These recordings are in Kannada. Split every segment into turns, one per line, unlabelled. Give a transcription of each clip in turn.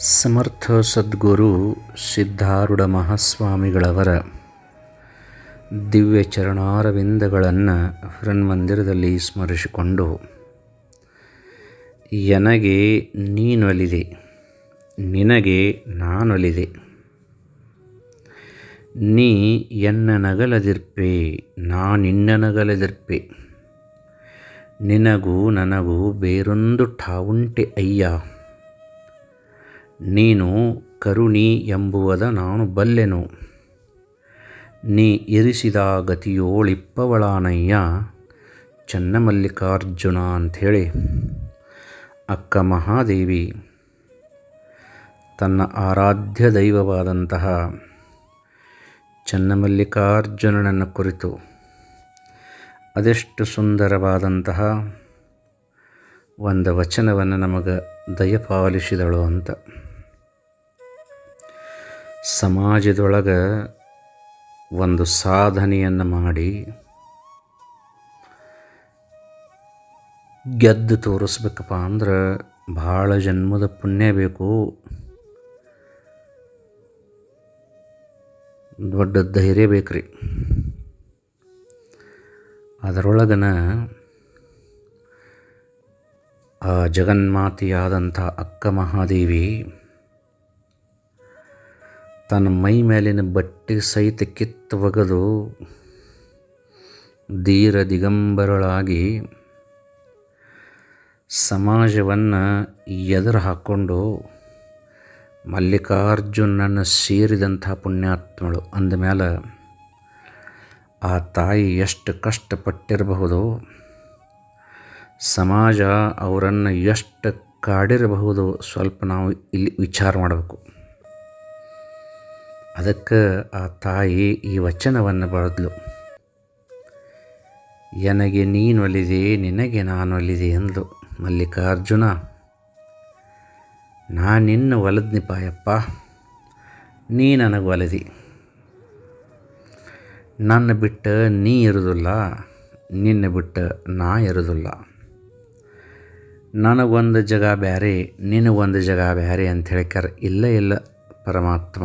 ಸಮರ್ಥ ಸದ್ಗುರು ಸಿದ್ಧಾರೂಢ ಮಹಾಸ್ವಾಮಿಗಳವರ ದಿವ್ಯ ಚರಣಾರವಿಂದಗಳನ್ನು ಹೃನ್ಮಂದಿರದಲ್ಲಿ ಸ್ಮರಿಸಿಕೊಂಡು, ಎನಗೆ ನೀನೊಲಿದೆ, ನಿನಗೆ ನಾನೊಲಿದೆ, ನೀ ಎನ್ನ ನಗಲದಿರ್ಪೆ ನಾನಿನ್ನ ನಗಲದಿರ್ಪೆ, ನಿನಗೂ ನನಗೂ ಬೇರೊಂದು ಠಾವುಂಟೆ ಅಯ್ಯ ನೀನು ಕರುಣಿ ಎಂಬುವದ ನಾನು ಬಲ್ಲೆನು. ನೀ ಇರಿಸಿದ ಗತಿಯೋಳಿಪ್ಪವಳಾನಯ್ಯ ಚನ್ನಮಲ್ಲಿಕಾರ್ಜುನ ಅಂಥೇಳಿ. ಅಕ್ಕ ಮಹಾದೇವಿ, ತನ್ನ ಆರಾಧ್ಯ ದೈವವಾದಂತಹ ಚನ್ನಮಲ್ಲಿಕಾರ್ಜುನನನ್ನು ಕುರಿತು ಅದೆಷ್ಟು ಸುಂದರವಾದಂತಹ ಒಂದು ವಚನವನ್ನು ನಮಗೆ ದಯಪಾಲಿಸಿದಳು ಅಂತ. ಸಮಾಜದೊಳಗೆ ಒಂದು ಸಾಧನೆಯನ್ನು ಮಾಡಿ ಗೆದ್ದು ತೋರಿಸ್ಬೇಕಪ್ಪ ಅಂದ್ರೆ ಭಾಳ ಜನ್ಮದ ಪುಣ್ಯ ಬೇಕು. ದೊಡ್ಡ ಧೈರ್ಯ ಬೇಕ್ರಿ. ಅದರೊಳಗನ ಆ ಜಗನ್ಮಾತೆಯಾದಂಥ ಅಕ್ಕ ಮಹಾದೇವಿ ತನ್ನ ಮೈ ಮೇಲಿನ ಬಟ್ಟೆ ಸಹಿತ ಕಿತ್ತು ಒಗೆದು ಧೀರ ದಿಗಂಬರಳಾಗಿ ಸಮಾಜವನ್ನು ಎದುರು ಹಾಕ್ಕೊಂಡು ಮಲ್ಲಿಕಾರ್ಜುನನ್ನು ಸೇರಿದಂಥ ಪುಣ್ಯಾತ್ಮಳು ಅಂದಮೇಲೆ ಆ ತಾಯಿ ಎಷ್ಟು ಕಷ್ಟಪಟ್ಟಿರಬಹುದು. ಸಮಾಜ ಅವರನ್ನು ಎಷ್ಟು ಕಾಡಿರಬಹುದು ಸ್ವಲ್ಪ ನಾವು ಇಲ್ಲಿ ವಿಚಾರ ಮಾಡಬೇಕು. ಅದಕ್ಕೆ ಆ ತಾಯಿ ಈ ವಚನವನ್ನು ಬರೆದ್ಲು. ನನಗೆ ನೀನು ಒಲಿದೆ ನಿನಗೆ ನಾನು ಒಲಿದೆ ಎಂದ್ಲು ಮಲ್ಲಿಕಾರ್ಜುನ. ನಾನಿನ್ನು ಒಲದ್ನಿಪಾಯಪ್ಪ ನೀ ನನಗೆ ಒಲದಿ. ನನ್ನ ಬಿಟ್ಟು ನೀ ಇರೋದಿಲ್ಲ, ನಿನ್ನ ಬಿಟ್ಟು ನಾ ಇರೋದಿಲ್ಲ. ನನಗೊಂದು ಜಗ ಬ್ಯಾರೆ, ನಿನಗೊಂದು ಜಗ ಬ್ಯಾರೆ ಅಂತ ಹೇಳ್ಕಾರ ಇಲ್ಲ ಇಲ್ಲ ಪರಮಾತ್ಮ.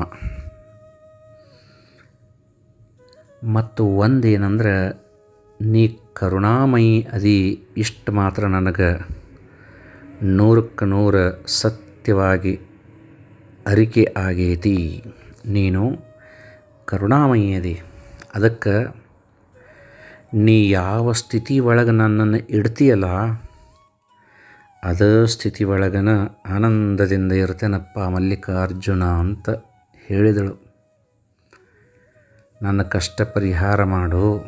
ಮತ್ತು ಒಂದೇನಂದ್ರೆ, ನೀ ಕರುಣಾಮಯಿ ಅದಿ ಇಷ್ಟು ಮಾತ್ರ ನನಗೆ. ನೂರಕ್ಕೆ ನೂರ ಸತ್ಯವಾಗಿ ಅರಿಕೆ ಆಗೈತಿ. ನೀನು ಕರುಣಾಮಯಿ ಅದಿ. ಅದಕ್ಕೆ, ನೀ ಯಾವ ಸ್ಥಿತಿ ಒಳಗೆ ನನ್ನನ್ನು ಇಡ್ತೀಯಲ್ಲ, ಅದೇ ಸ್ಥಿತಿ ಒಳಗನ ಆನಂದದಿಂದ ಇರ್ತೇನಪ್ಪ ಮಲ್ಲಿಕಾರ್ಜುನ ಅಂತ ಹೇಳಿದಳು. ನನ್ನ ಕಷ್ಟ ಪರಿಹಾರ ಮಾಡು.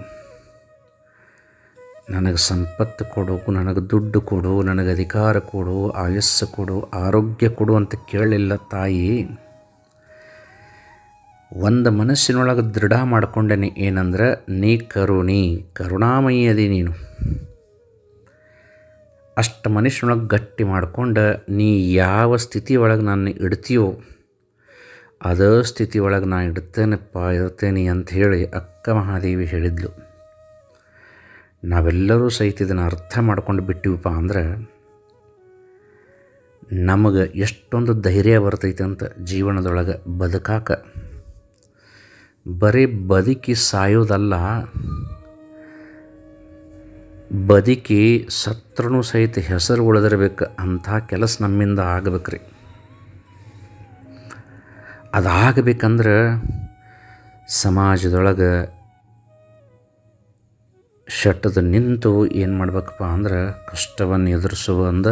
ನನಗೆ ಸಂಪತ್ತು ಕೊಡು, ನನಗೆ ದುಡ್ಡು ಕೊಡು, ನನಗೆ ಅಧಿಕಾರ ಕೊಡು, ಆಯಸ್ಸು ಕೊಡು, ಆರೋಗ್ಯ ಕೊಡು ಅಂತ ಕೇಳಲಿಲ್ಲ ತಾಯಿ. ಒಂದು ಮನಸ್ಸಿನೊಳಗೆ ದೃಢ ಮಾಡ್ಕೊಂಡೇನೆ ಏನಂದ್ರೆ, ನೀ ಕರುಣಿ ಕರುಣಾಮಯಿ ಅದಿ ನೀನು. ಅಷ್ಟು ಮನುಷ್ಯನೊಳಗೆ ಗಟ್ಟಿ ಮಾಡ್ಕೊಂಡು ನೀ ಯಾವ ಸ್ಥಿತಿ ಒಳಗೆ ನಾನು ಇಡ್ತೀಯೋ ಅದೇ ಸ್ಥಿತಿ ಒಳಗೆ ನಾನು ಇಡ್ತೇನಪ್ಪ, ಇರ್ತೇನೆ ಅಂತ ಹೇಳಿ ಅಕ್ಕ ಮಹಾದೇವಿ ಹೇಳಿದ್ಲು. ನಾವೆಲ್ಲರೂ ಸಹಿತ ಇದನ್ನು ಅರ್ಥ ಮಾಡ್ಕೊಂಡು ಬಿಟ್ಟಿವಪ್ಪ ಅಂದ್ರೆ, ನಮಗೆ ಎಷ್ಟೊಂದು ಧೈರ್ಯ ಬರ್ತೈತೆ ಅಂತ ಜೀವನದೊಳಗೆ ಬದುಕಾಕ. ಬರೀ ಬದುಕಿ ಸಾಯೋದಲ್ಲ, ಬದುಕಿ ಸತ್ರನೂ ಸಹಿತ ಹೆಸರು ಉಳಿದಿರ್ಬೇಕು ಅಂಥ ಕೆಲಸ ನಮ್ಮಿಂದ ಆಗಬೇಕ್ರಿ. ಅದಾಗಬೇಕಂದ್ರೆ ಸಮಾಜದೊಳಗೆ ಶಟ್ಟದ ನಿಂತು ಏನು ಮಾಡ್ಬೇಕಪ್ಪ ಅಂದ್ರೆ ಕಷ್ಟವನ್ನು ಎದುರಿಸುವ ಅಂದ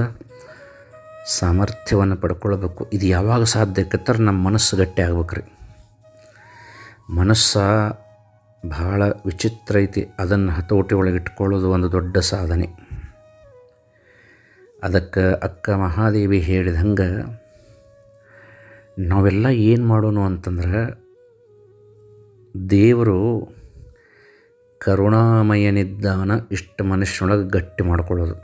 ಸಾಮರ್ಥ್ಯವನ್ನು ಪಡ್ಕೊಳ್ಬೇಕು. ಇದು ಯಾವಾಗ ಸಾಧ್ಯ ಆಕತ್ತರ ನಮ್ಮ ಮನಸ್ಸು ಗಟ್ಟಿ ಆಗ್ಬೇಕ್ರಿ. ಮನಸ್ಸು ಭಾಳ ವಿಚಿತ್ರ ಐತಿ. ಅದನ್ನು ಹತೋಟಿ ಒಳಗೆ ಇಟ್ಕೊಳ್ಳೋದು ಒಂದು ದೊಡ್ಡ ಸಾಧನೆ. ಅದಕ್ಕೆ ಅಕ್ಕ ಮಹಾದೇವಿ ಹೇಳಿದಂಗೆ ನಾವೆಲ್ಲ ಏನು ಮಾಡೋಣ ಅಂತಂದ್ರೆ, ದೇವರು ಕರುಣಾಮಯನಿದ್ದಾನ ಇಷ್ಟು ಮನುಷ್ಯನೊಳಗೆ ಗಟ್ಟಿ ಮಾಡ್ಕೊಳ್ಳೋದು.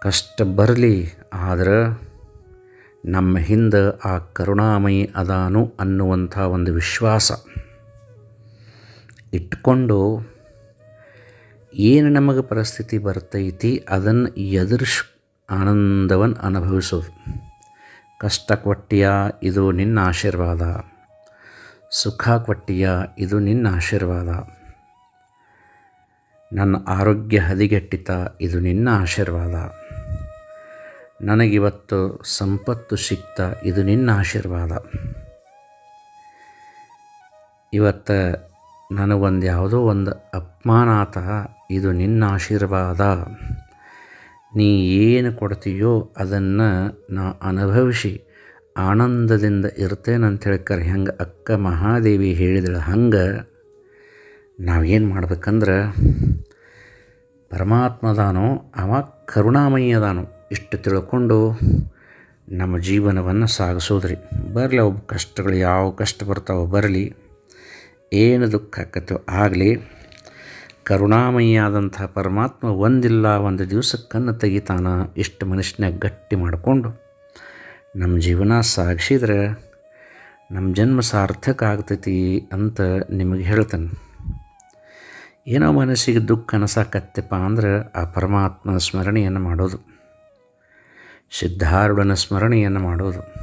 ಕಷ್ಟ ಬರಲಿ, ಆದ್ರೆ ನಮ್ಮ ಹಿಂದೆ ಆ ಕರುಣಾಮಯಿ ಅದಾನು ಅನ್ನುವಂಥ ಒಂದು ವಿಶ್ವಾಸ ಇಟ್ಕೊಂಡು ಏನು ನಮಗೆ ಪರಿಸ್ಥಿತಿ ಬರ್ತೈತಿ, ಅದನ್ನು ಎದುರಿಸ್ ಆನಂದವನ್ನು ಅನುಭವಿಸೋದು ಕಷ್ಟ ಕೊಟ್ಟಿಯ ಇದು ನಿನ್ನ ಆಶೀರ್ವಾದ. ಸುಖ ಕೊಟ್ಟಿಯ ಇದು ನಿನ್ನ ಆಶೀರ್ವಾದ. ನನ್ನ ಆರೋಗ್ಯ ಹದಿಗೆಟ್ಟಿತ ಇದು ನಿನ್ನ ಆಶೀರ್ವಾದ. ನನಗಿವತ್ತು ಸಂಪತ್ತು ಸಿಕ್ತ ಇದು ನಿನ್ನ ಆಶೀರ್ವಾದ. ಇವತ್ತು ನನಗೊಂದು ಯಾವುದೋ ಒಂದು ಅಪಮಾನ ಆತ ಇದು ನಿನ್ನ ಆಶೀರ್ವಾದ. ನೀ ಏನು ಕೊಡ್ತೀಯೋ ಅದನ್ನು ನಾ ಅನುಭವಿಸಿ, ಆನಂದದಿಂದ ಇರ್ತೇನೆ ಅಂತ ಹೇಳ್ಕರೆ ಹೆಂಗೆ ಅಕ್ಕ ಮಹಾದೇವಿ ಹೇಳಿದಳು ಹಂಗೆ, ನಾವೇನು ಮಾಡ್ಬೇಕಂದ್ರೆ ಪರಮಾತ್ಮದಾನೋ ಅವ ಕರುಣಾಮಯ್ಯದಾನೋ ಇಷ್ಟು ತಿಳ್ಕೊಂಡು ನಮ್ಮ ಜೀವನವನ್ನು ಸಾಗಿಸೋದ್ರಿ. ಬರಲಿ ಒಬ್ಬ ಕಷ್ಟಗಳು ಯಾವ ಕಷ್ಟ ಬರ್ತಾವೋ ಬರಲಿ, ಏನು ದುಃಖ ಆಕತ್ತೋ ಆಗಲಿ. ಕರುಣಾಮಯ್ಯಾದಂಥ ಪರಮಾತ್ಮ ಒಂದಿಲ್ಲ, ಒಂದು ದಿವಸಕ್ಕನ್ನು ತೆಗಿತಾನ, ಇಷ್ಟು ಮನುಷ್ಯನ ಗಟ್ಟಿ ಮಾಡಿಕೊಂಡು, ನಮ್ಮ ಜೀವನ ಸಾಗಿಸಿದ್ರೆ ನಮ್ಮ ಜನ್ಮ ಸಾರ್ಥಕ ಆಗ್ತೈತಿ ಅಂತ ನಿಮಗೆ ಹೇಳ್ತಾನೆ. ಏನೋ ಮನಸ್ಸಿಗೆ ದುಃಖ ಅನಸಾಕತ್ತಪ್ಪ ಅಂದ್ರೆ ಆ ಪರಮಾತ್ಮನ ಸ್ಮರಣೆಯನ್ನು ಮಾಡೋದು. ಸಿದ್ಧಾರೂಢನ ಸ್ಮರಣೆಯನ್ನು ಮಾಡೋದು.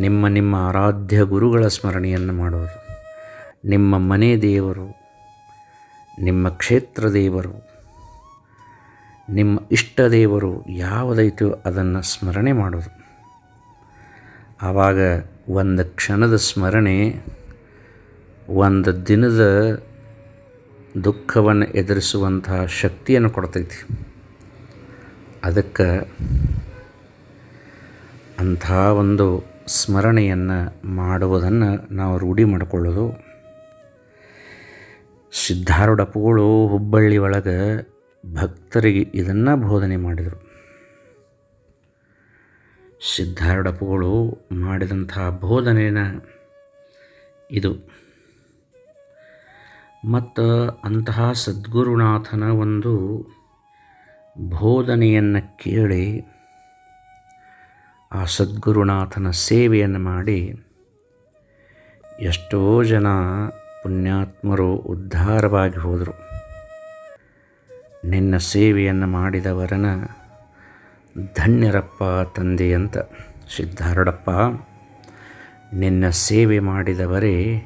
ನಿಮ್ಮ ನಿಮ್ಮ ಆರಾಧ್ಯ ಗುರುಗಳ ಸ್ಮರಣೆಯನ್ನು ಮಾಡೋದು. ನಿಮ್ಮ ಮನೆ ದೇವರು ನಿಮ್ಮ ಕ್ಷೇತ್ರ ದೇವರು, ನಿಮ್ಮ ಇಷ್ಟ ದೇವರು ಯಾವುದೈತೋ ಅದನ್ನು ಸ್ಮರಣೆ ಮಾಡೋದು. ಆವಾಗ ಒಂದು ಕ್ಷಣದ ಸ್ಮರಣೆ, ಒಂದು ದಿನದ ದುಃಖವನ್ನು ಎದುರಿಸುವಂತಹ ಶಕ್ತಿಯನ್ನು ಕೊಡ್ತೈತಿ. ಅದಕ್ಕೆ ಅಂಥ ಒಂದು ಸ್ಮರಣೆಯನ್ನು ಮಾಡುವುದನ್ನು ನಾವು ರೂಢಿ ಮಾಡಿಕೊಳ್ಳೋದು. ಸಿದ್ಧಾರೂಢಪ್ಪಗಳು ಹುಬ್ಬಳ್ಳಿ ಒಳಗೆ ಭಕ್ತರಿಗೆ ಇದನ್ನು ಬೋಧನೆ ಮಾಡಿದರು. ಸಿದ್ಧಾರೂಢಪ್ಪಗಳು ಮಾಡಿದಂಥ ಬೋಧನೆನ ಇದು. ಮತ್ತು ಅಂತಹ ಸದ್ಗುರುನಾಥನ ಒಂದು ಬೋಧನೆಯನ್ನು ಕೇಳಿ ಆ ಸದ್ಗುರುನಾಥನ ಸೇವೆಯನ್ನು ಮಾಡಿ ಎಷ್ಟೋ ಜನ ಪುಣ್ಯಾತ್ಮರು ಉದ್ಧಾರವಾಗಿ ಹೋದರು. ನಿನ್ನ ಸೇವೆಯನ್ನು ಮಾಡಿದವರನ ಧನ್ಯರಪ್ಪ ತಂದೆ ಅಂತ ಸಿದ್ಧಾರಡಪ್ಪ ನಿನ್ನ ಸೇವೆ ಮಾಡಿದವರೇ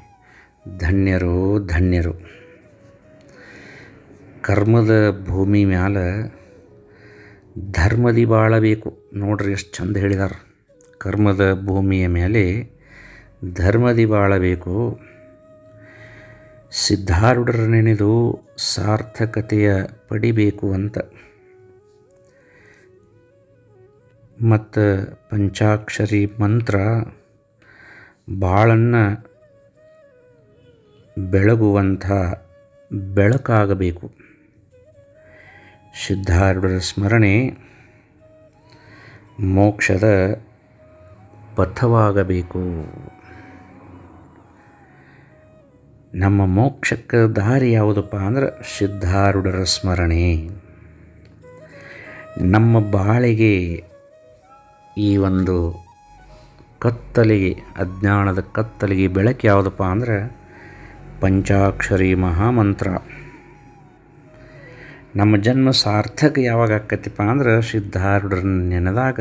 ಧನ್ಯರು ಧನ್ಯರು. ಕರ್ಮದ ಭೂಮಿ ಮ್ಯಾಲ ಧರ್ಮದಿ ಬಾಳಬೇಕು. ನೋಡ್ರಿ ಎಷ್ಟು ಚಂದ ಹೇಳಿದಾರೆ. ಕರ್ಮದ ಭೂಮಿಯ ಮೇಲೆ ಧರ್ಮದಿ ಬಾಳಬೇಕು. ಸಿದ್ಧಾರೂಢರ ನೆನೆದು ಸಾರ್ಥಕತೆಯ ಪಡಿಬೇಕು ಅಂತ. ಮತ್ತು ಪಂಚಾಕ್ಷರಿ ಮಂತ್ರ ಬಾಳನ್ನು ಬೆಳಗುವಂಥ ಬೆಳಕಾಗಬೇಕು. ಸಿದ್ಧಾರೂಢರ ಸ್ಮರಣೆ ಮೋಕ್ಷದ ಪಥವಾಗಬೇಕು. ನಮ್ಮ ಮೋಕ್ಷಕ್ಕೆ ದಾರಿ ಯಾವುದಪ್ಪ ಅಂದ್ರೆ ಸಿದ್ಧಾರೂಢರ ಸ್ಮರಣೆ. ನಮ್ಮ ಬಾಳಿಗೆ ಈ ಒಂದು ಕತ್ತಲಿಗೆ, ಅಜ್ಞಾನದ ಕತ್ತಲಿಗೆ ಬೆಳಕು ಯಾವುದಪ್ಪ ಅಂದ್ರೆ ಪಂಚಾಕ್ಷರಿ ಮಹಾಮಂತ್ರ. ನಮ್ಮ ಜನ್ಮ ಸಾರ್ಥಕ ಯಾವಾಗ ಆಕತಿಪ್ಪ ಅಂದ್ರೆ ಸಿದ್ಧಾರೂಢರನ್ನ ನೆನೆದಾಗ.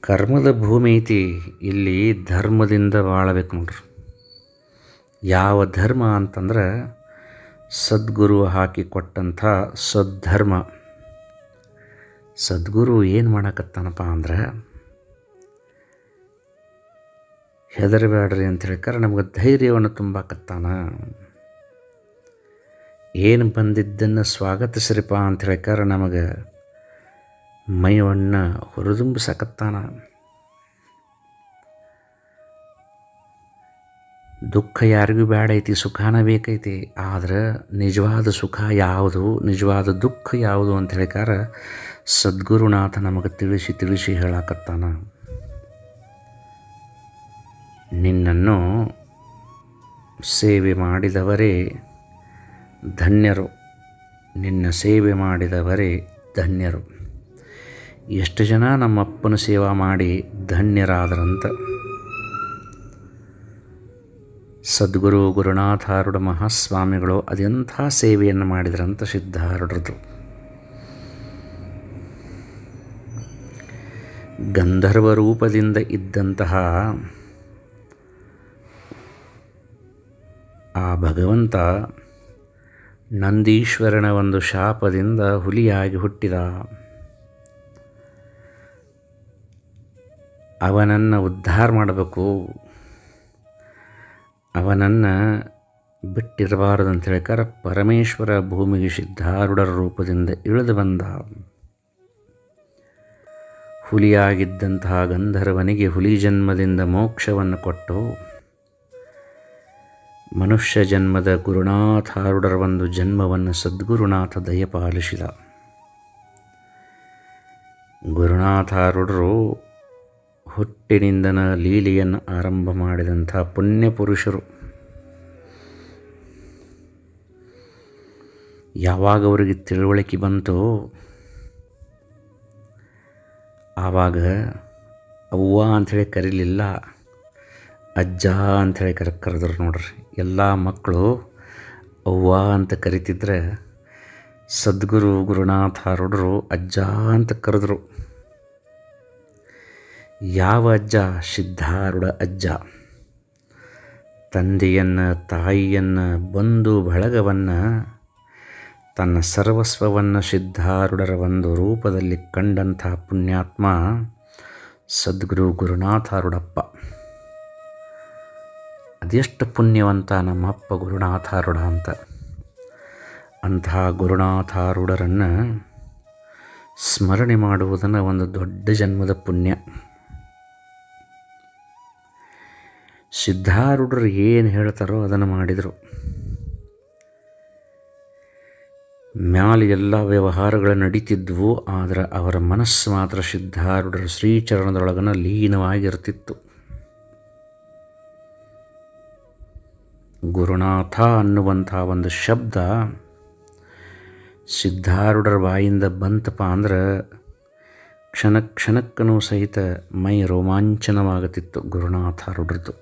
ಕರ್ಮದ ಭೂಮಿ ಐತಿ, ಇಲ್ಲಿ ಧರ್ಮದಿಂದ ಬಾಳಬೇಕು ನೋಡ್ರಿ. ಯಾವ ಧರ್ಮ ಅಂತಂದ್ರೆ ಸದ್ಗುರು ಹಾಕಿಕೊಟ್ಟಂಥ ಸದ್ಧರ್ಮ. ಸದ್ಗುರು ಏನು ಮಾಡಕತ್ತಾನಪ್ಪ ಅಂದ್ರೆ ಹೆದರಬೇಡ್ರಿ ಅಂತ ಹೇಳ್ಕಾರ ನಮಗೆ ಧೈರ್ಯವನ್ನು ತುಂಬಾಕತ್ತಾನ. ಏನು ಬಂದಿದ್ದನ್ನು ಸ್ವಾಗತಿಸ್ರಿಪ್ಪ ಅಂತ ಹೇಳ್ಕಾರ ನಮಗೆ ಮೈವನ್ನು ಹುರಿದುಂಬಿಸಕತ್ತಾನ. ದುಃಖ ಯಾರಿಗೂ ಬೇಡ ಐತಿ, ಸುಖಾನ ಬೇಕೈತಿ. ಆದ್ರೆ ನಿಜವಾದ ಸುಖ ಯಾವುದು, ನಿಜವಾದ ದುಃಖ ಯಾವುದು ಅಂತ ಹೇಳಿಕಾರ ಸದ್ಗುರುನಾಥ ನಮಗೆ ತಿಳಿಸಿ ತಿಳಿಸಿ ಹೇಳಾಕತ್ತಾನ. ನಿನ್ನನ್ನು ಸೇವೆ ಮಾಡಿದವರೇ ಧನ್ಯರು. ನಿನ್ನ ಸೇವೆ ಮಾಡಿದವರೇ ಧನ್ಯರು. ಎಷ್ಟು ಜನ ನಮ್ಮಪ್ಪನ ಸೇವಾ ಮಾಡಿ ಧನ್ಯರಾದರಂತ ಸದ್ಗುರು ಗುರುನಾಥಾರುಢ ಮಹಾಸ್ವಾಮಿಗಳು ಅದೆಂಥ ಸೇವೆಯನ್ನು ಮಾಡಿದ್ರಂತ ಸಿದ್ಧಾರುಢರದು. ಗಂಧರ್ವ ರೂಪದಿಂದ ಇದ್ದಂತಹ ಆ ಭಗವಂತ ನಂದೀಶ್ವರನ ಒಂದು ಶಾಪದಿಂದ ಹುಲಿಯಾಗಿ ಹುಟ್ಟಿದ ಅವನನ್ನು ಉದ್ಧಾರ ಮಾಡಬೇಕು. ಅವನನ್ನು ಬಿಟ್ಟಿರಬಾರದು ಅಂತ ಹೇಳ್ಕಾರ ಪರಮೇಶ್ವರ ಭೂಮಿಗೆ ಸಿದ್ಧಾರೂಢರ ರೂಪದಿಂದ ಇಳಿದು ಬಂದ. ಹುಲಿಯಾಗಿದ್ದಂತಹ ಗಂಧರ್ವನಿಗೆ ಹುಲಿ ಜನ್ಮದಿಂದ ಮೋಕ್ಷವನ್ನು ಕೊಟ್ಟು ಮನುಷ್ಯ ಜನ್ಮದ ಗುರುನಾಥಾರುಡರ ಒಂದು ಜನ್ಮವನ್ನು ಸದ್ಗುರುನಾಥ ದಯಪಾಲಿಸಿದ. ಗುರುನಾಥಾರುಡರು ಹುಟ್ಟಿನಿಂದನ ಲೀಲೆಯನ್ನು ಆರಂಭ ಮಾಡಿದಂಥ ಪುಣ್ಯ ಪುರುಷರು. ಯಾವಾಗ ಅವರಿಗೆ ತಿಳುವಳಿಕೆ ಬಂತು, ಆವಾಗ ಅವ್ವ ಅಂಥೇಳಿ ಕರೀಲಿಲ್ಲ, ಅಜ್ಜ ಅಂಥೇಳಿ ಕರೆ, ಕರೆದ್ರು ನೋಡ್ರಿ. ಎಲ್ಲ ಮಕ್ಕಳು ಅವ್ವ ಅಂತ ಕರಿತಿದ್ರೆ, ಸದ್ಗುರು, ಗುರುನಾಥ ರುಡ್ರು ಅಜ್ಜ ಅಂತ ಕರೆದ್ರು. ಯಾವ ಅಜ್ಜ? ಸಿದ್ಧಾರೂಢ ಅಜ್ಜ. ತಂದೆಯನ್ನು, ತಾಯಿಯನ್ನು, ಬಂಧು ಬಳಗವನ್ನು, ತನ್ನ ಸರ್ವಸ್ವವನ್ನು ಸಿದ್ಧಾರೂಢರ ಒಂದು ರೂಪದಲ್ಲಿ ಕಂಡಂಥ ಪುಣ್ಯಾತ್ಮ ಸದ್ಗುರು ಗುರುನಾಥಾರುಡಪ್ಪ ಅದೆಷ್ಟು ಪುಣ್ಯವಂತ ನಮ್ಮಪ್ಪ ಗುರುನಾಥಾರುಡ ಅಂತ. ಅಂತಹ ಗುರುನಾಥಾರುಡರನ್ನು ಸ್ಮರಣೆ ಮಾಡುವುದನ್ನು ಒಂದು ದೊಡ್ಡ ಜನ್ಮದ ಪುಣ್ಯ. ಸಿದ್ಧಾರೂಢರು ಏನು ಹೇಳ್ತಾರೋ ಅದನ್ನು ಮಾಡಿದರು. ಮ್ಯಾಲೆ ಎಲ್ಲ ವ್ಯವಹಾರಗಳು ನಡೀತಿದ್ವು, ಆದರೆ ಅವರ ಮನಸ್ಸು ಮಾತ್ರ ಸಿದ್ಧಾರೂಢರ ಶ್ರೀಚರಣದೊಳಗನ ಲೀನವಾಗಿರ್ತಿತ್ತು. ಗುರುನಾಥ ಅನ್ನುವಂಥ ಒಂದು ಶಬ್ದ ಸಿದ್ಧಾರೂಢರ ಬಾಯಿಂದ ಬಂತಪ್ಪ ಅಂದ್ರೆ ಕ್ಷಣ ಕ್ಷಣಕ್ಕನೂ ಸಹಿತ ಮೈ ರೋಮಾಂಚನವಾಗುತ್ತಿತ್ತು ಗುರುನಾಥಾರೂಢರದು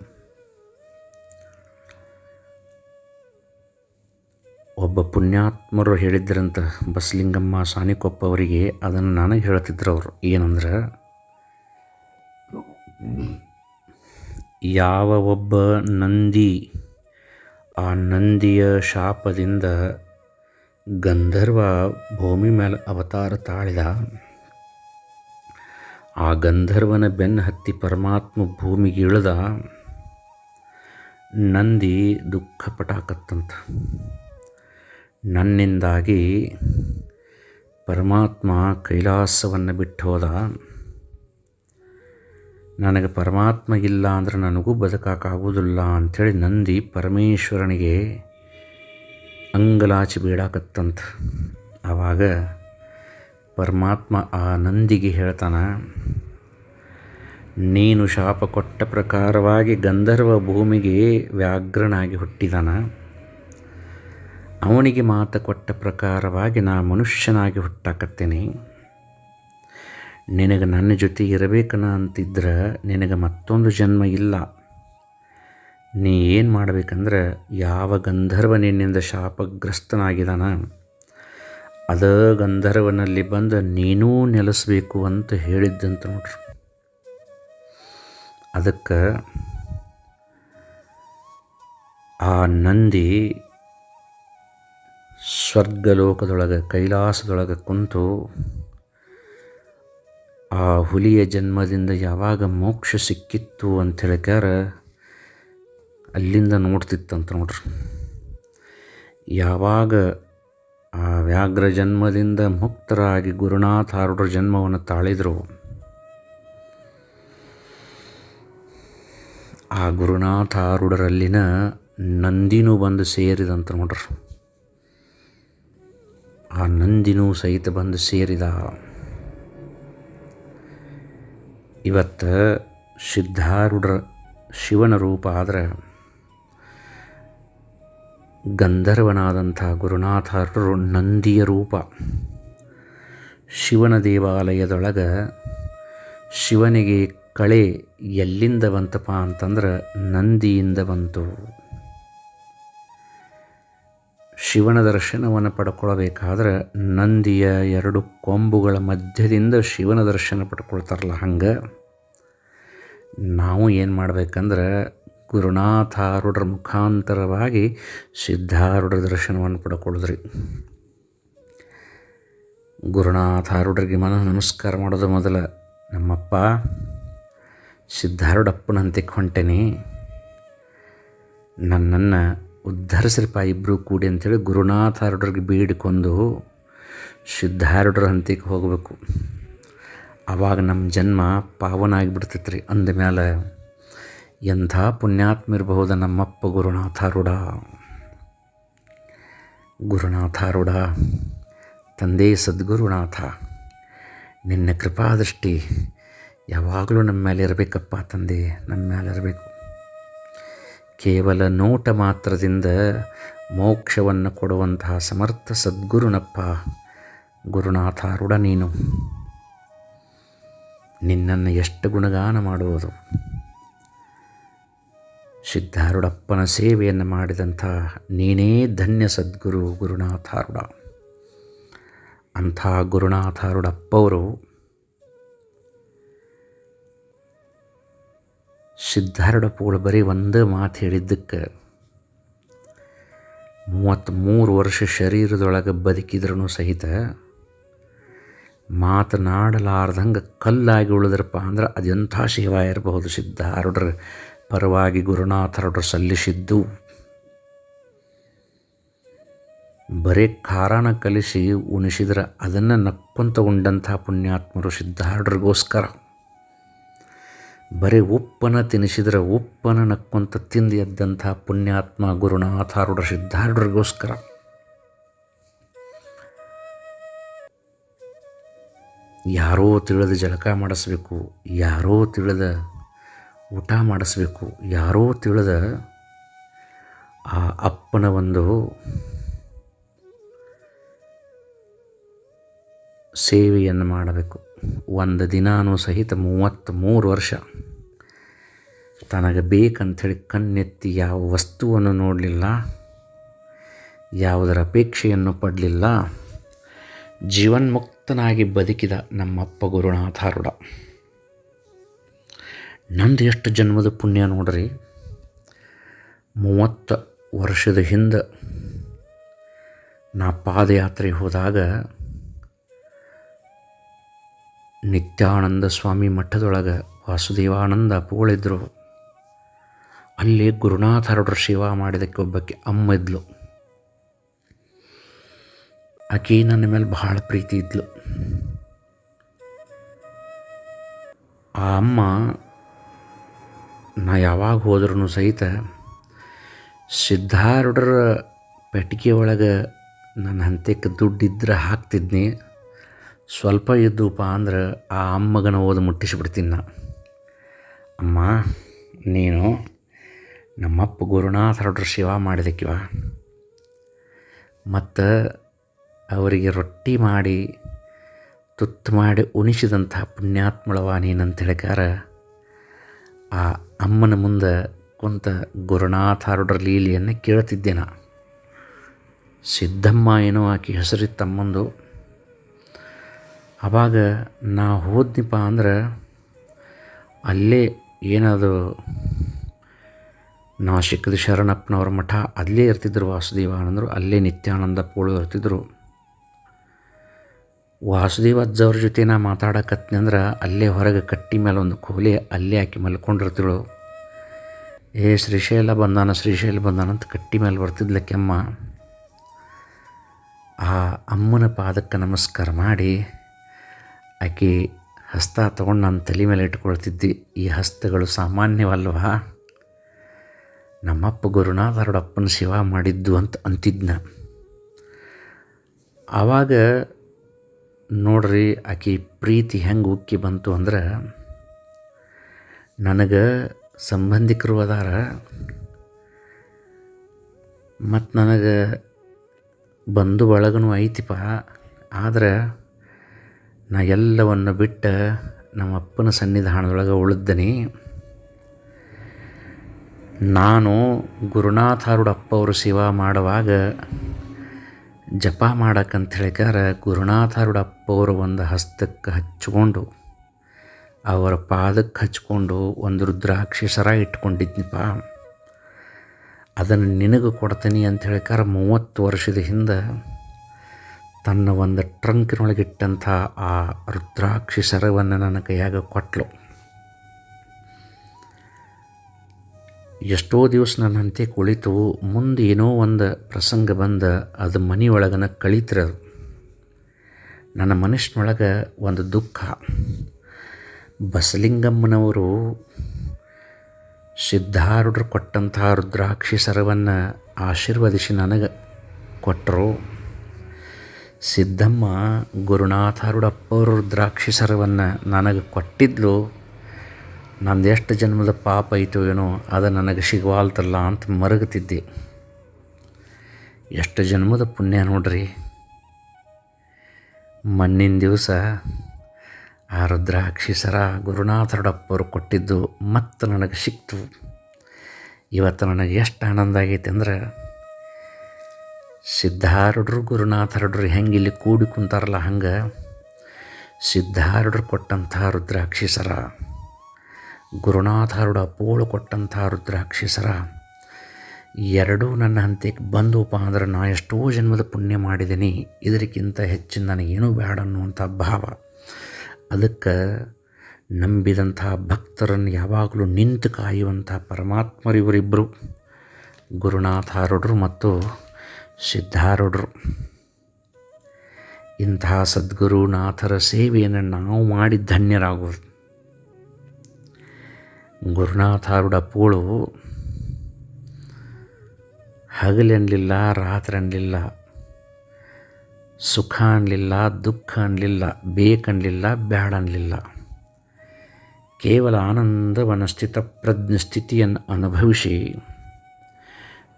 ಒಬ್ಬ ಪುಣ್ಯಾತ್ಮರು ಹೇಳಿದ್ರಂತ ಬಸಲಿಂಗಮ್ಮ ಸಾನಿಕೊಪ್ಪ ಅವರಿಗೆ ಅದನ್ನು ನನಗೆ ಹೇಳ್ತಿದ್ರು ಅವರು. ಏನಂದ್ರೆ, ಯಾವ ಒಬ್ಬ ನಂದಿ ಆ ನಂದಿಯ ಶಾಪದಿಂದ ಗಂಧರ್ವ ಭೂಮಿ ಮೇಲೆ ಅವತಾರ ತಾಳಿದ, ಆ ಗಂಧರ್ವನ ಬೆನ್ನು ಹತ್ತಿ ಪರಮಾತ್ಮ ಭೂಮಿಗೆ ಇಳಿದ ನಂದಿ ದುಃಖ ಪಟಾಕತ್ತಂತ. ನನ್ನಿಂದಾಗಿ ಪರಮಾತ್ಮ ಕೈಲಾಸವನ್ನು ಬಿಟ್ಟು ಹೋದ. ನನಗೆ ಪರಮಾತ್ಮ ಇಲ್ಲ ಅಂದರೆ ನನಗೂ ಬದುಕಾಕಾಗುವುದಿಲ್ಲ ಅಂಥೇಳಿ ನಂದಿ ಪರಮೇಶ್ವರನಿಗೆ ಅಂಗಲಾಚಿ ಬೀಡಾಕತ್ತಂತ. ಆವಾಗ ಪರಮಾತ್ಮ ಆ ನಂದಿಗೆ ಹೇಳ್ತಾನೆ, ನೀನು ಶಾಪ ಕೊಟ್ಟ ಪ್ರಕಾರವಾಗಿ ಗಂಧರ್ವ ಭೂಮಿಗೆ ವ್ಯಾಘ್ರನಾಗಿ ಹುಟ್ಟಿದಾನ. ಅವನಿಗೆ ಮಾತು ಕೊಟ್ಟ ಪ್ರಕಾರವಾಗಿ ನಾ ಮನುಷ್ಯನಾಗಿ ಹುಟ್ಟಾಕತ್ತೇನೆ. ನಿನಗೆ ನನ್ನ ಜೊತೆ ಇರಬೇಕನ ಅಂತಿದ್ರೆ ನಿನಗೆ ಮತ್ತೊಂದು ಜನ್ಮ ಇಲ್ಲ. ನೀ ಏನು ಮಾಡಬೇಕಂದ್ರೆ ಯಾವ ಗಂಧರ್ವ ನಿನ್ನಿಂದ ಶಾಪಗ್ರಸ್ತನಾಗಿದ್ದಾನ ಅದ ಗಂಧರ್ವನಲ್ಲಿ ಬಂದು ನೀನೂ ನೆಲೆಸಬೇಕು ಅಂತ ಹೇಳಿದ್ದಂತ ನೋಡ್ರಿ. ಅದಕ್ಕೆ ಆ ನಂದಿ ಸ್ವರ್ಗಲೋಕದೊಳಗೆ, ಕೈಲಾಸದೊಳಗೆ ಕುಂತು ಆ ಹುಲಿಯ ಜನ್ಮದಿಂದ ಯಾವಾಗ ಮೋಕ್ಷ ಸಿಕ್ಕಿತ್ತು ಅಂತ ಹೇಳಿಕಾರ ಅಲ್ಲಿಂದ ನೋಡ್ತಿತ್ತಂತ ನೋಡ್ರಿ. ಯಾವಾಗ ಆ ವ್ಯಾಘ್ರ ಜನ್ಮದಿಂದ ಮುಕ್ತರಾಗಿ ಗುರುನಾಥ ಆರುಡ್ರ ಜನ್ಮವನ್ನು ತಾಳಿದ್ರು, ಆ ಗುರುನಾಥ ಆರುಡರಲ್ಲಿನ ನಂದಿನೂ ಬಂದು ಸೇರಿದಂತ ನೋಡ್ರಿ. ಆ ನಂದಿನೂ ಸಹಿತ ಬಂದು ಸೇರಿದ. ಇವತ್ತು ಸಿದ್ಧಾರೂಢರ ಶಿವನ ರೂಪ ಆದರೆ ಗಂಧರ್ವನಾದಂಥ ಗುರುನಾಥರು ನಂದಿಯ ರೂಪ. ಶಿವನ ದೇವಾಲಯದೊಳಗೆ ಶಿವನಿಗೆ ಕಳೆ ಎಲ್ಲಿಂದ ಬಂತಪ್ಪ ಅಂತಂದ್ರೆ ನಂದಿಯಿಂದ ಬಂತು. ಶಿವನ ದರ್ಶನವನ್ನು ಪಡ್ಕೊಳ್ಬೇಕಾದ್ರೆ ನಂದಿಯ ಎರಡು ಕೊಂಬುಗಳ ಮಧ್ಯದಿಂದ ಶಿವನ ದರ್ಶನ ಪಡ್ಕೊಳ್ತಾರಲ್ಲ ಹಂಗೆ. ನಾವು ಏನು ಮಾಡ್ಬೇಕಂದ್ರೆ ಗುರುನಾಥಾರೂಢರ ಮುಖಾಂತರವಾಗಿ ಸಿದ್ಧಾರೂಢರ ದರ್ಶನವನ್ನು ಪಡ್ಕೊಳ್ಳೋದ್ರಿ. ಗುರುನಾಥಾರೂಢರಿಗೆ ಮನ ನಮಸ್ಕಾರ ಮಾಡೋದು ಮೊದಲ. ನಮ್ಮಪ್ಪ ಸಿದ್ಧಾರೂಢಪ್ಪನ ನನ್ನನ್ನು ಉದ್ಧರಿಸ್ರಿಪ್ಪ ಇಬ್ಬರು ಕೂಡಿ ಅಂಥೇಳಿ ಗುರುನಾಥಾರುಡ್ರಿಗೆ ಬೇಡಿಕೊಂಡು ಸಿದ್ಧಾರೂಢರ ಹಂತಿಗೆ ಹೋಗಬೇಕು. ಆವಾಗ ನಮ್ಮ ಜನ್ಮ ಪಾವನ ಆಗಿಬಿಡ್ತೈತೆ ರೀ ಅಂದಮೇಲೆ ಎಂಥ ಪುಣ್ಯಾತ್ಮ ಇರಬಹುದ ನಮ್ಮಪ್ಪ ಗುರುನಾಥಾರೂಢ ಗುರುನಾಥಾರೂಢ ತಂದೆ ಸದ್ಗುರುನಾಥ, ನಿನ್ನ ಕೃಪಾದೃಷ್ಟಿ ಯಾವಾಗಲೂ ನಮ್ಮ ಮೇಲೆ ಇರಬೇಕಪ್ಪ ತಂದೆ, ನಮ್ಮ ಮೇಲೆ ಇರಬೇಕು. ಕೇವಲ ನೋಟ ಮಾತ್ರದಿಂದ ಮೋಕ್ಷವನ್ನು ಕೊಡುವಂತಹ ಸಮರ್ಥ ಸದ್ಗುರುನಪ್ಪ ಗುರುನಾಥಾರುಡ ನೀನು. ನಿನ್ನನ್ನು ಎಷ್ಟು ಗುಣಗಾನ ಮಾಡುವುದು? ಸಿದ್ಧಾರುಡಪ್ಪನ ಸೇವೆಯನ್ನು ಮಾಡಿದಂಥ ನೀನೇ ಧನ್ಯ ಸದ್ಗುರು ಗುರುನಾಥಾರುಡ ಅಂಥ ಗುರುನಾಥಾರೂಢಪ್ಪವರು ಸಿದ್ಧಾರೂಢಪ್ಪಗಳು ಬರೀ ಒಂದೇ ಮಾತು ಹೇಳಿದ್ದಕ್ಕೆ ಮೂವತ್ತ್ಮೂರು ವರ್ಷ ಶರೀರದೊಳಗೆ ಬದುಕಿದ್ರೂ ಸಹಿತ ಮಾತನಾಡಲಾರ್ದಂಗೆ ಕಲ್ಲಾಗಿ ಉಳಿದ್ರಪ್ಪ ಅಂದ್ರೆ ಅದೆಂಥ ಶಿವ ಇರಬಹುದು ಸಿದ್ಧಾರೂಢರ ಪರವಾಗಿ ಗುರುನಾಥರೊಡ್ರು ಸಲ್ಲಿಸಿದ್ದು. ಬರೇ ಖಾರನ ಕಲಿಸಿ ಉಣಿಸಿದ್ರೆ ಅದನ್ನು ನಕ್ಕೊಂತ ಉಂಡಂಥ ಪುಣ್ಯಾತ್ಮರು ಸಿದ್ಧಾರೂಢರಿಗೋಸ್ಕರ. ಬರೀ ಉಪ್ಪನ ತಿನ್ನಿಸಿದ್ರೆ ಉಪ್ಪನ ನಕ್ಕೊಂತ ತಿಂದು ಎದ್ದಂಥ ಪುಣ್ಯಾತ್ಮ ಗುರುನಾಥಾರೂಢ ಸಿದ್ಧಾರೂಢರಿಗೋಸ್ಕರ. ಯಾರೋ ತಿಳಿದ ಜಳಕ ಮಾಡಿಸ್ಬೇಕು, ಯಾರೋ ತಿಳಿದ ಊಟ ಮಾಡಿಸ್ಬೇಕು, ಯಾರೋ ತಿಳಿದ ಆ ಅಪ್ಪನ ಒಂದು ಸೇವೆಯನ್ನು ಮಾಡಬೇಕು. ಒಂದು ದಿನಾನು ಸಹಿತ ಮೂವತ್ತ್ಮೂರು ವರ್ಷ. ತನಗೆ ಬೇಕಂಥೇಳಿ ಕಣ್ಣೆತ್ತಿ ಯಾವ ವಸ್ತುವನ್ನು ನೋಡಲಿಲ್ಲ, ಯಾವುದರ ಅಪೇಕ್ಷೆಯನ್ನು ಪಡಲಿಲ್ಲ, ಜೀವನ್ಮುಕ್ತನಾಗಿ ಬದುಕಿದ ನಮ್ಮಪ್ಪ ಗುರುನಾಥಾರುಡ ನಂದು ಎಷ್ಟು ಜನ್ಮದ ಪುಣ್ಯ ನೋಡ್ರಿ, ಮೂವತ್ತು ವರ್ಷದ ಹಿಂದೆ ನಾ ಪಾದಯಾತ್ರೆ ಹೋದಾಗ ನಿತ್ಯಾನಂದ ಸ್ವಾಮಿ ಮಠದೊಳಗೆ ವಾಸುದೇವಾನಂದ ಪೋಳಿದ್ರು ಅಲ್ಲಿ ಗುರುನಾಥರೊಡ್ರ ಶಿವ ಮಾಡಿದಕ್ಕೆ ಒಬ್ಬಕ್ಕೆ ಅಮ್ಮಿದ್ಲು. ಆಕೆ ನನ್ನ ಮೇಲೆ ಬಹಳ ಪ್ರೀತಿ ಇದ್ಲು. ಆ ಅಮ್ಮ ನಾ ಯಾವಾಗ ಹೋದ್ರೂ ಸಹಿತ ಸಿದ್ಧಾರೂಢರ ಪೆಟ್ಟಿಗೆ ಒಳಗೆ ನನ್ನ ಹಂತಕ್ಕೆ ದುಡ್ಡಿದ್ರೆ ಹಾಕ್ತಿದ್ನಿ. ಸ್ವಲ್ಪ ಇದ್ದುಪ್ಪ ಅಂದ್ರೆ ಆ ಅಮ್ಮಗನ ಓದಿ ಮುಟ್ಟಿಸಿಬಿಡ್ತೀನಿ ನಾ. ಅಮ್ಮ, ನೀನು ನಮ್ಮಪ್ಪ ಗುರುನಾಥರೊಡ್ರ ಸೇವಾ ಮಾಡಿದಕ್ಕಿವ ಮತ್ತು ಅವರಿಗೆ ರೊಟ್ಟಿ ಮಾಡಿ, ತುತ್ತು ಮಾಡಿ ಉಣಿಸಿದಂಥ ಪುಣ್ಯಾತ್ಮಳವ ನೀನಂತ ಹೇಳಿಕಾರ ಆ ಅಮ್ಮನ ಮುಂದೆ ಕುಂತ ಗುರುನಾಥಾರುಡ್ರ ಲೀಲೆಯನ್ನು ಕೇಳ್ತಿದ್ದೆ ನಾ. ಸಿದ್ದಮ್ಮ ಏನೋ ಆಕೆ ಹೆಸರಿತ್ತಮ್ಮಂದು. ಆವಾಗ ನಾ ಹೋದ್ನಿಪ್ಪ ಅಂದ್ರೆ ಅಲ್ಲೇ ಏನದು ನಾಶಿಕದ ಶರಣಪ್ಪನವರ ಮಠ ಅಲ್ಲೇ ಇರ್ತಿದ್ರು ವಾಸುದೇವಾನಂದರು ಅಲ್ಲೇ ನಿತ್ಯಾನಂದ ಪೋಳು ಇರ್ತಿದ್ರು. ವಾಸುದೇವ ಅಜ್ಜವ್ರ ಜೊತೆ ನಾ ಮಾತಾಡಕತ್ನಂದ್ರೆ ಅಲ್ಲೇ ಹೊರಗೆ ಕಟ್ಟಿ ಮೇಲೆ ಒಂದು ಕೋಲೆ ಅಲ್ಲೇ ಹಾಕಿ ಮಲ್ಕೊಂಡಿರ್ತಿಳು ಏ, ಶ್ರೀಶೈಲ ಬಂದಾನ ಶ್ರೀಶೈಲ ಬಂದಾನ ಅಂತ ಕಟ್ಟಿ ಮೇಲೆ ಬರ್ತಿದ್ಲ ಕೆಮ್ಮ ಆ ಅಮ್ಮನ ಪಾದಕ್ಕೆ ನಮಸ್ಕಾರ ಮಾಡಿ ಆಕೆ ಹಸ್ತ ತಗೊಂಡು ನಾನು ತಲೆ ಮೇಲೆ ಇಟ್ಕೊಳ್ತಿದ್ದೆ. ಈ ಹಸ್ತಗಳು ಸಾಮಾನ್ಯವಲ್ವ? ನಮ್ಮಪ್ಪ ಗುರುನಾಥರೊಡಪ್ಪನ ಸೇವಾ ಮಾಡಿದ್ದು ಅಂತ ಅಂತಿದ್ನ. ಆವಾಗ ನೋಡ್ರಿ, ಆಕೆ ಪ್ರೀತಿ ಹೆಂಗೆ ಉಕ್ಕಿ ಬಂತು ಅಂದ್ರೆ, ನನಗೆ ಸಂಬಂಧಿಕರು ಅದಾರ ಮತ್ತು ನನಗೆ ಬಂಧು ಬಳಗನೂ ಐತಿಪ್ಪ ಆದ್ರೆ ನಾ ಎಲ್ಲವನ್ನು ಬಿಟ್ಟು ನಮ್ಮ ಅಪ್ಪನ ಸನ್ನಿಧಾನದೊಳಗೆ ಉಳಿದನಿ. ನಾನು ಗುರುನಾಥಾರುಡಪ್ಪ ಅವರು ಸೇವಾ ಮಾಡುವಾಗ ಜಪ ಮಾಡಕ್ಕಂತ ಹೇಳಿಕಾರ ಗುರುನಾಥರುಡಪ್ಪ ಅವರು ಒಂದು ಹಸ್ತಕ್ಕೆ ಹಚ್ಕೊಂಡು ಅವರ ಪಾದಕ್ಕೆ ಹಚ್ಕೊಂಡು ಒಂದು ರುದ್ರಾಕ್ಷಿ ಸರ ಇಟ್ಕೊಂಡಿದ್ನಿಪ್ಪ. ಅದನ್ನು ನಿನಗೆ ಕೊಡ್ತೀನಿ ಅಂತ ಹೇಳಿಕಾರ ಮೂವತ್ತು ವರ್ಷದ ಹಿಂದೆ ತನ್ನ ಒಂದು ಟ್ರಂಕಿನೊಳಗಿಟ್ಟಂಥ ಆ ರುದ್ರಾಕ್ಷಿ ಸರವನ್ನು ನನ್ನ ಕೈಯಾಗ ಕೊಟ್ಟಳು ಎಷ್ಟೋ ದಿವಸ ನನ್ನ ಅಂತೆ ಕುಳಿತು ಮುಂದೆ ಏನೋ ಒಂದು ಪ್ರಸಂಗ ಬಂದ ಅದು ಮನೆಯೊಳಗನ ಕಳೀತ್ರ ನನ್ನ ಮನಸ್ಸಿನೊಳಗೆ ಒಂದು ದುಃಖ. ಬಸಲಿಂಗಮ್ಮನವರು ಸಿದ್ಧಾರುಡ್ರು ಕೊಟ್ಟಂತಹ ರುದ್ರಾಕ್ಷಿ ಸರವನ್ನು ಆಶೀರ್ವದಿಸಿ ನನಗೆ ಕೊಟ್ಟರು ಸಿದ್ದಮ್ಮ ಗುರುನಾಥರುಡಪ್ಪವರು ರುದ್ರಾಕ್ಷಿ ಸರವನ್ನು ನನಗೆ ಕೊಟ್ಟಿದ್ಲು. ನಂದು ಎಷ್ಟು ಜನ್ಮದ ಪಾಪ ಐತೋ ಏನೋ, ಅದು ನನಗೆ ಸಿಗವಾಲ್ತಲ್ಲ ಅಂತ ಮರಗುತ್ತಿದ್ದೆ. ಎಷ್ಟು ಜನ್ಮದ ಪುಣ್ಯ ನೋಡ್ರಿ. ಮಣ್ಣಿನ ದಿವಸ ಆ ರುದ್ರಾಕ್ಷಿ ಸರ ಕೊಟ್ಟಿದ್ದು ಮತ್ತು ನನಗೆ ಸಿಕ್ತು. ಇವತ್ತು ನನಗೆ ಎಷ್ಟು ಆನಂದ ಆಗೈತೆ ಅಂದ್ರೆ ಸಿದ್ಧಾರುಡ್ರು ಗುರುನಾಥರಡ್ರು ಹೆಂಗೆ ಇಲ್ಲಿ ಕೂಡಿ ಕುಂತಾರಲ್ಲ ಹಂಗೆ, ಸಿದ್ಧಾರೂಢರು ಕೊಟ್ಟಂಥ ರುದ್ರಾಕ್ಷಿ ಸರ ಗುರುನಾಥರುಡ ಪೋಳು ಕೊಟ್ಟಂಥ ರುದ್ರಾಕ್ಷಿಸರ, ಎರಡೂ ನನ್ನ ಹಂತಕ್ಕೆ ಬಂದವಪ್ಪ ಅಂದ್ರೆ ನಾ ಎಷ್ಟೋ ಜನ್ಮದ ಪುಣ್ಯ ಮಾಡಿದ್ದೀನಿ ಇದಕ್ಕಿಂತ ಹೆಚ್ಚಿನ ನನಗೇನೂ ಬೇಡ ಅನ್ನುವಂಥ ಭಾವ. ಅದಕ್ಕೆ ನಂಬಿದಂಥ ಭಕ್ತರನ್ನು ಯಾವಾಗಲೂ ನಿಂತು ಕಾಯುವಂಥ ಪರಮಾತ್ಮರಿವರಿಬ್ಬರು ಗುರುನಾಥಾರುಡ್ರು ಮತ್ತು ಸಿದ್ಧಾರುಡ್ರು ಇಂತಹ ಸದ್ಗುರುನಾಥರ ಸೇವೆಯನ್ನು ನಾವು ಮಾಡಿ ಧನ್ಯರಾಗೋದು ಗುರುನಾಥಾರೂಢ ಪೋಳು ಹಗಲೆನ್ಲಿಲ್ಲ ರಾತ್ರಿ ಅನ್ನಲಿಲ್ಲ ಸುಖ ಅನ್ನಲಿಲ್ಲ ದುಃಖ ಅನ್ನಲಿಲ್ಲ ಬೇಕನ್ನಲಿಲ್ಲ ಬ್ಯಾಡ ಅನ್ನಲಿಲ್ಲ ಕೇವಲ ಆನಂದವನ್ನು ಸ್ಥಿತಪ್ರಜ್ಞ ಸ್ಥಿತಿಯನ್ನು ಅನುಭವಿಸಿ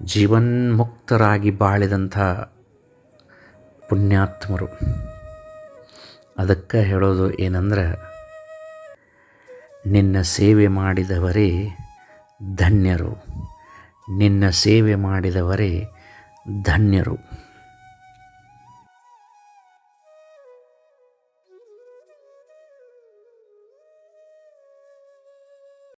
ಜೀವನ್ಮುಕ್ತರಾಗಿ ಬಾಳಿದಂಥ ಪುಣ್ಯಾತ್ಮರು. ಅದಕ್ಕೆ ಹೇಳೋದು ಏನಂದ್ರೆ ನಿನ್ನ ಸೇವೆ ಮಾಡಿದವರೇ ಧನ್ಯರು. ನಿನ್ನ ಸೇವೆ ಮಾಡಿದವರೇ ಧನ್ಯರು.